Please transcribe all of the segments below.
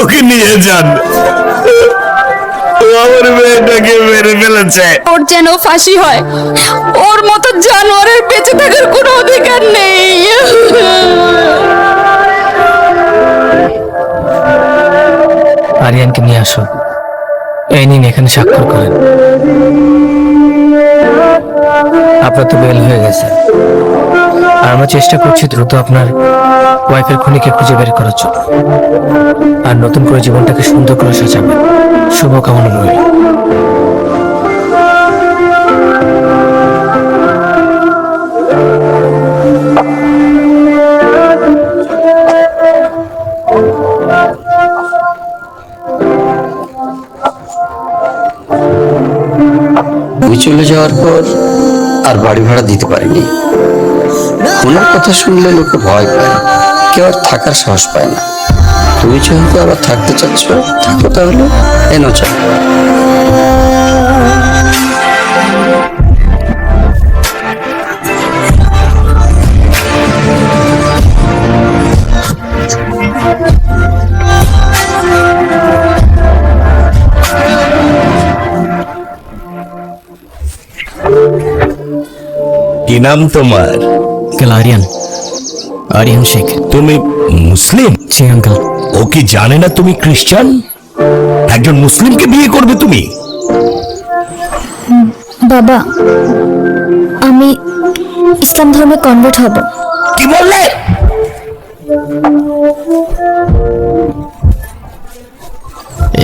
ওকে নিয়ে যান। আমার মেয়েটাকে মেরে ফেলেছে। ওর যেন ফাঁসি হয়। ওর মতো জানোয়ারের বেঁচে থাকার কোনো অধিকার নেই। আরিয়ানকে নিয়ে আসো। এই নিন এখানে স্বাক্ষর করেন। আপনার তো বেল হয়ে গেছে। আর আমরা চেষ্টা করছি দ্রুত আপনার ওয়াইফের খুনিকে খুঁজে বের করার জন্য। আর নতুন করে জীবনটাকে সুন্দর করে সাজাবেন। শুভকামনা রইল। চলে যাওয়ার পর আর বাড়ি ভাড়া দিতে পারিনি। খুনের কথা শুনলে লোকে ভয় পায় কেউ আর থাকার সাহস পায় না। তুমি যেহেতু আবার থাকতে চাচ্ছ, থাকো তাহলে। এনো চা। কি নাম তোমার? আঙ্কেল আরিয়ান। আরিয়ান শেখ। তুমি মুসলিম? জি আঙ্কেল। ও কি জানে না তুমি খ্রিস্টান? একজন মুসলিমকে বিয়ে করবে তুমি? বাবা আমি ইসলাম ধর্মে কনভার্ট হব। কি বললে?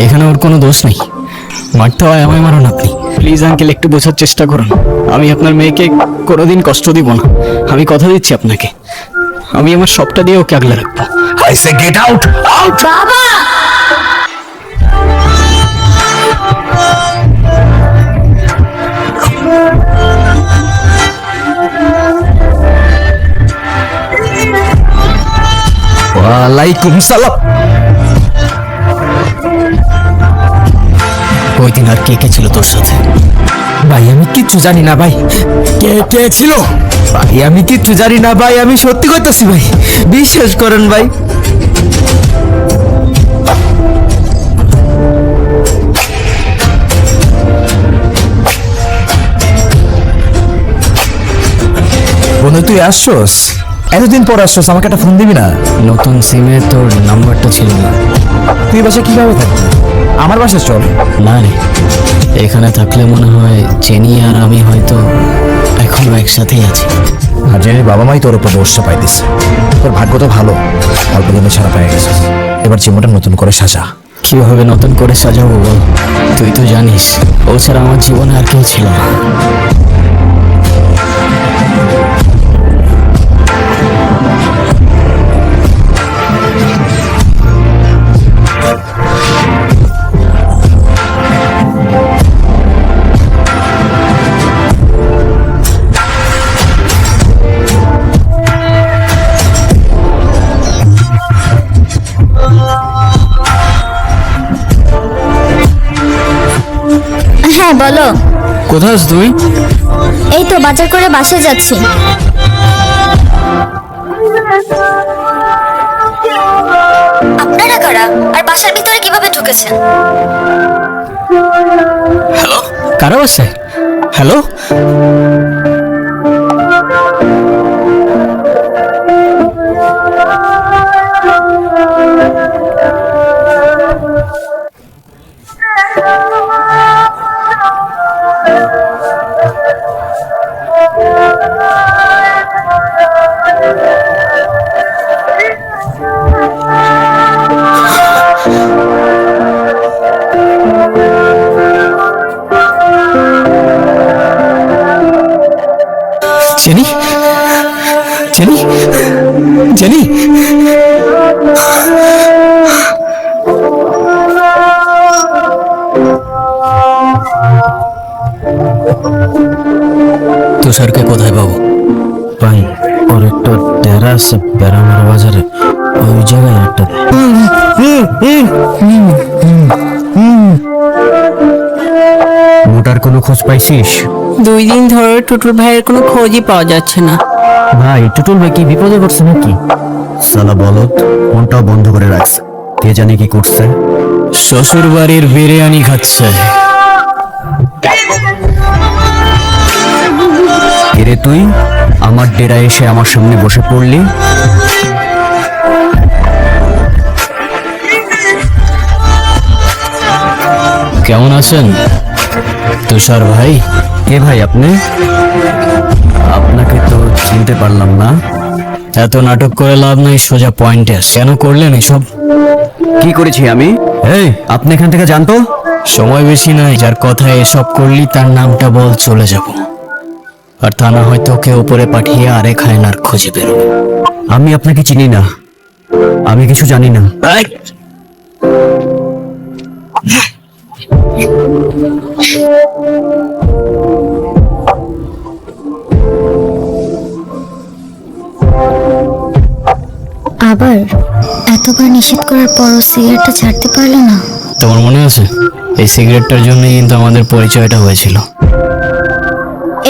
এখানে ওর কোনো দোষ নেই। মারতে হয় আমায় মারুন আপনি। প্লিজ আঙ্কেল একটু বোঝার চেষ্টা করুন। আমি আপনার মেয়েকে কোনোদিন কষ্ট দিব না। আমি কথা দিচ্ছি আপনাকে। আমি আমার সবটা দিয়ে ওকে আগলে রাখব। I say get out out বাবা! ওয়ালাইকুম ওই দিন আর কে কে ছিল তোর সাথে? ভাই আমি কিচ্ছু জানি না ভাই। কে কে ছিল? ভাই আমি কিচ্ছু জানি না ভাই আমি সত্যি করতেছি ভাই। বিশ্বাস করেন ভাই। বন্ধু তুই আসছোস? এতদিন পর আসছস আমাকে একটা ফোন দিবি না? নতুন সিমে তোর নাম্বারটা ছিল না। তুই বাসা কীভাবে থাকবি? আমার বাসায় চল। না রে এখানে থাকলে মনে হয় চেনি আর আমি হয়তো এখনও একসাথেই আছি। আর জেনে বাবা মাই তোর উপর ভরসা পাই দিস তোর ভাগ্য তো ভালো অল্প দিনে ছাড়া পেয়ে গেছিস। এবার জীবনটা নতুন করে সাজা। কীভাবে নতুন করে সাজাবো বল? তুই তো জানিস ও ছাড়া আমার জীবনে আর কেউ ছিল না। কোথায় আছ তুই এই তো বাজার করে বাসায় যাচ্ছি। আপনারা কারা? আর বাসার ভিতরে কীভাবে ঢুকেছেন? হ্যালো? কারা আছে হ্যালো? জেনি জেনি জেনি তুষারকে কোথায় পাবো ভাই ওর একটা টেরা আছে প্যারামারা বাজারে ওই জায়গায় একটা মোটার কোনো খোঁজ পাইছিস দুই দিন ধরে টুটুল ভাইয়ের কোনো খোঁজই পাওয়া যাচ্ছে না। ভাই টুটুল ভাই কি বিপদে পড়ছে নাকি? সালা বলত ফোনটাও বন্ধ করে রাখছে কে জানে কি করছে? শ্বশুর বাড়ির বিরিয়ানি খাচ্ছে। এরে তুই? আমার ডেরা এসে আমার সামনে বসে পড়লি? কেমন আছেন? তুষার ভাই? কে ভাই আপনি? আপনাকে তো চিনতে পারলাম না। এত নাটক করে লাভ নাই সোজা পয়েন্টে আস। কেন করলেন এসব? কি করেছি আমি? এই আপনি এখান থেকে জানতো সময় বেশি নাই যার কথায় এসব করলি তার নামটা বল চলে যাব। আর তা না হয়তো ওকে উপরে পাঠিয়ে আরেক হায়নার খোঁজে বেরোবে। আমি আপনাকে চিনি না। আমি কিছু জানি না। এতবার নিষেধ করার পরও সিগারেটটা ছাড়তে পারলে না? তোমার মনে আছে? এই সিগারেটটার জন্যই কিন্তু আমাদের পরিচয়টা হয়েছিল।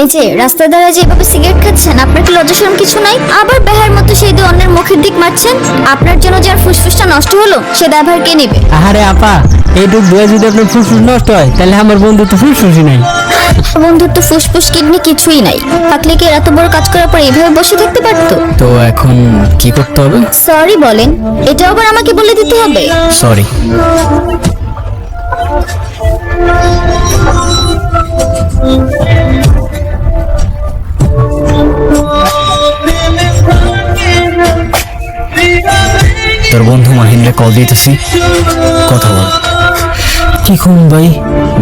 এই যে রাস্তায় দাঁড়ায় যেভাবে সিগারেট খাচ্ছেন আপনার কি লজ্জা শরম কিছু নাই? আবার বেহার মতো সেই দিয়ে অন্যের মুখের দিক মারছেন? আপনার জন্য যার ফুসফুসটা নষ্ট হলো সে দায়ভার কে নেবে? আরে আপা এইটুক বয়ে যদি আপনার ফুসফুস নষ্ট হয় তাহলে আমার বন্ধু তো ফুসফুসই নাই। বন্ধুর তো ফুসফুস কিডনি কিছুই নাই। থাকলে কি এত বড় কাজ করার পর এইভাবে বসে থাকতে পারতো? তো এখন কি করতে হবে? সরি বলেন এটা আবার আমাকে বলে দিতে হবে? সরি। তোর বন্ধু মাহিন্দ্রে কল দিতেছি। কথা বল। কি খুন ভাই?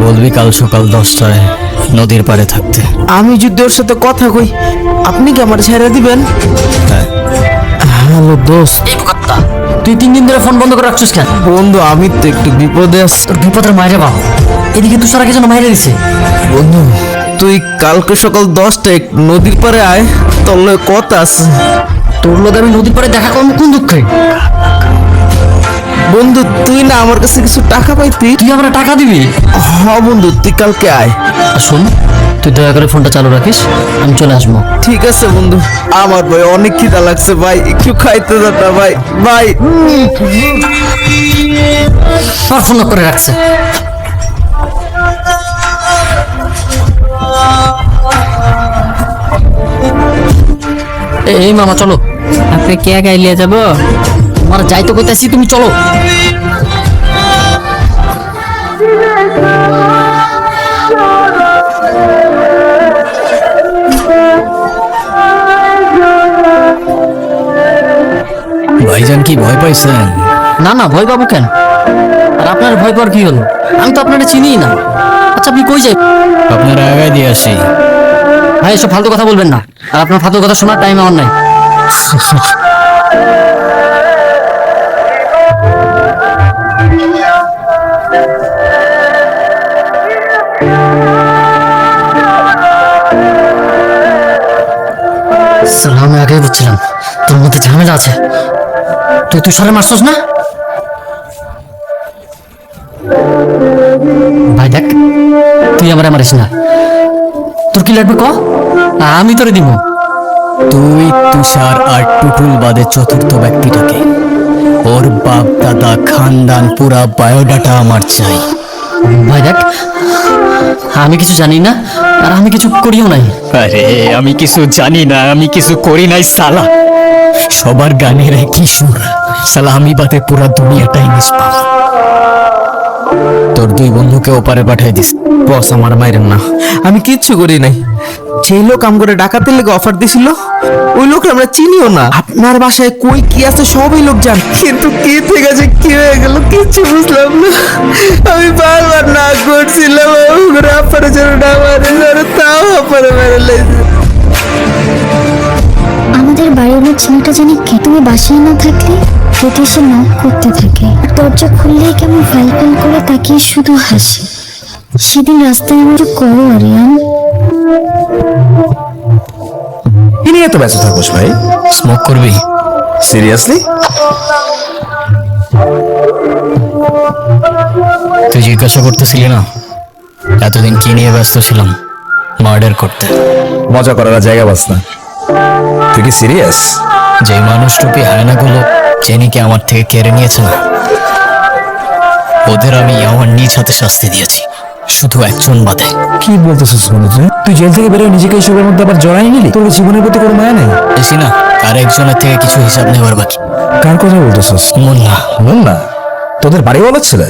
বলবি কাল সকাল দশটায় নদীর পাড়ে থাকতে। আমি যদি ওর সাথে কথা কই আপনি কি আমার ছেড়ে দিবেন? হ্যালো দোস্ত। তুই তিন দিন ধরে ফোন বন্ধ করে রাখছিস কেন? বন্ধু আমি তো একটু বিপদে আছি। তোর বিপদের মায়েরে বাবা এদিকে তুষার আগে যেন মাইরে দিছে। বন্ধু তুই কালকে সকাল দশটায় নদীর পাড়ে আয় তোর কথা আছে। তোর লোক আমি নদীর পাড়ে দেখা করব কোন দুঃখে? বন্ধু তুই না আমার কাছে কিছু টাকা পাইতি? তুই আমরা টাকা দিবি? হ বন্ধু তুই কালকে আয়। শোন তুই দয়া করে ফোনটা চালু রাখিস আমি চলে আসব। ঠিক আছে বন্ধু আমার ভাই অনেক খিদা লাগছে ভাই একটু খাইতে দাও ভাই ভাই। আর ফোন করে রাখছে। এই মামা চলো। আপনি কে গাইলিয়ে যাব? আমার যাইতে কইতাছি তুমি চলো। কি? ভয় পাইছেন? না না ভয় পাবো কেন? আর আপনার ভয় পাওয়ার কি হলো? আমি তো আপনারা চিনিই না। আচ্ছা আপনি কই যাই আপনারা আগায় দিয়ে আসি। ভাই এসব ফালতু কথা বলবেন না। আর আপনার ফালতু কথা শোনার টাইম আমার নাই সালাম আমি আগেই বুঝছিলাম তোর মধ্যে ঝামেলা আছে। তুই তুই সরে মারছস না? ভাই দেখ তুই আমার মারিস না। তোর কি লাগবে ক? আমি তোরে দিব। তুই তুষার আর টুটুল বাদে চতুর্থ ব্যক্তিটাকে ওর বাপ দাদা খানদান পুরা বায়োডাটা আমার চাই। ভাই দেখ আমি কিছু জানি না আর আমি কিছু করিও নাই। আরে আমি কিছু জানি না আমি কিছু করি নাই সালা। সবার গানের একই সুর। সালা আমি বাদে পুরা দুনিয়াটাই নিষ্পাপ। তোর দুই বন্ধুকে ওপারে পাঠাই দিস। বস আমার মায়ের না। আমি কিচ্ছু করি নাই। যে লোক আম করে ডাকাতের লেগে অফার দিছিল ওই লোক আমরা চিনিও না। আপনার বাসায় কই কি আছে সবই লোক জান। কিন্তু কে থেকে গেছে কি হয়ে গেল কিচ্ছু বুঝলাম না। আমি বারবার না করছিলাম আপারে জন্য না মারে তাও আপারে মেরে লেগেছে আমাদের বাড়ির ছেলেটা জানি কে তুমি বাসায় না থাকলে এসে নক করতে থাকে। আর দরজা খুললেই কেমন ফাইল ফাইল করে তাকিয়ে শুধু হাসে। সেদিন রাস্তায় আমার করো আরিয়ান। কি নিয়ে এত ব্যস্ত থাকোস ভাই? স্মোক করবি? সিরিয়াসলি তুই জিজ্ঞাসা করতেছিলি না? এতদিন কি নিয়ে ব্যস্ত ছিলাম? মার্ডার করতে। মজা করার জায়গা বাস না। তুই কি সিরিয়াস যে মানুষরূপী হায়নাগুলো জেনিকে আমার থেকে কেড়ে নিয়েছে না ওদের আমি আমার নিজ হাতে শাস্তি দিয়েছি। শুধু একজন বাদে। কি বলতেছিস বন্ধু তুই তুই জেল থেকে বেরোয় নিজেকে এইসবের মধ্যে আবার জড়াই নিলি? তোর জীবনের প্রতি কোনো মায়া নেই? বেশি না আর একজনের থেকে কিছু হিসাব নেওয়ার বাকি। কার কথা বলতেছিস মুন্না। মুন্না? তোদের বাড়ি বলার ছেলে?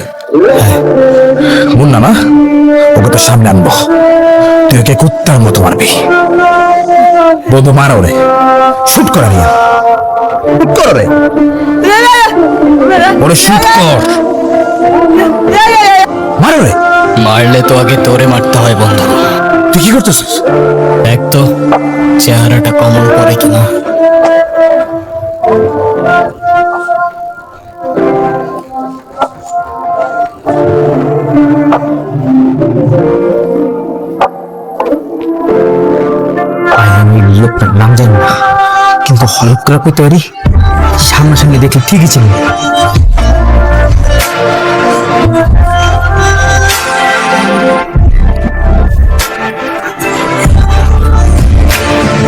মুন্না না? ওকে তো সামনে আনব। তুই ওকে কুত্তার মতো মারবি। বন্ধু মারা রে। শুট করা রিয়া শুট কর রে। ওরে শুট কর। মারো রে। মারলে তো আগে তোরে মারতে হয় বন্ধু। তুই কি করতেছিস? দেখ তো চেহারাটা কমন করে কিনা। আমি লোকটার নাম জানি না। কিন্তু কই তৈরি সামনাসামনি দেখে ঠিকই চিনি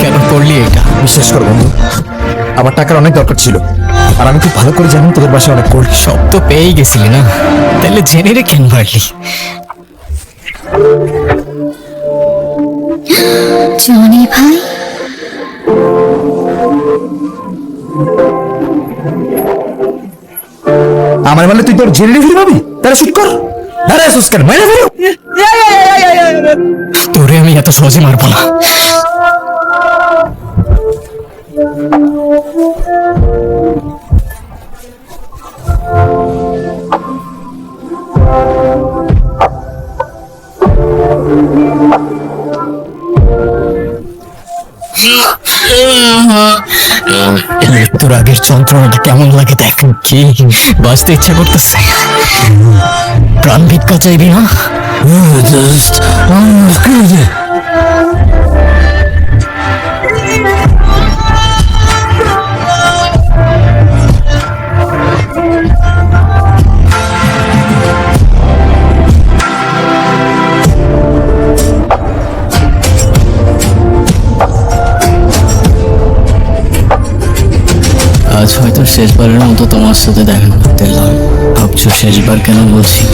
কেন করলি এটা? বিশ্বাস কর বন্ধু আমার টাকার অনেক দরকার ছিল। আর আমি খুব ভালো করে জানি তোদের বাসায় অনেক কোল্ড সব তো পেয়েই গেছিলি না? তাহলে জেনে রে কেন মারলি জনি ভাই? আমার মানে তুই তোর জেলে ফিরে পাবি তারা শুট কর আসুস কেন মাইনে ফেলো তোরে আমি এত সহজে মারবো না যন্ত্রণাটা কেমন লাগে দেখ কি? বাঁচতে ইচ্ছা করতেছে। প্রাণ ভিক্ষা চাইবি না? আজ হয়তো শেষবারের মতো তোমার সাথে দেখা করতে এলাম। ভাবছ শেষবার কেন বলছি?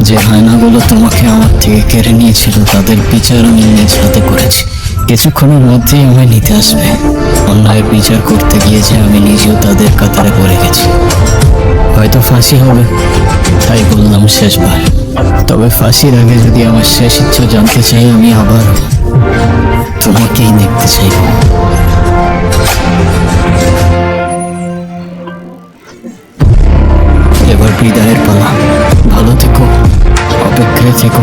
যে হায়নাগুলো তোমাকে আমার থেকে কেড়ে নিয়েছিল, তাদের বিচার আমি নিজ হাতে করেছি। কিছুক্ষণের মধ্যেই আমায় নিতে আসবে। অন্যায়ের বিচার করতে গিয়ে যে আমি নিজেও তাদের কাতারে পড়ে গেছি। হয়তো ফাঁসি হবে, তাই বললাম শেষবার। তবে ফাঁসির আগে যদি আমার শেষ ইচ্ছা জানতে চাই, আমি আবার তোমাকেই দেখতে চাইব। বিদায়ের পালা। ভালো থেকো অপেক্ষায় থেকো।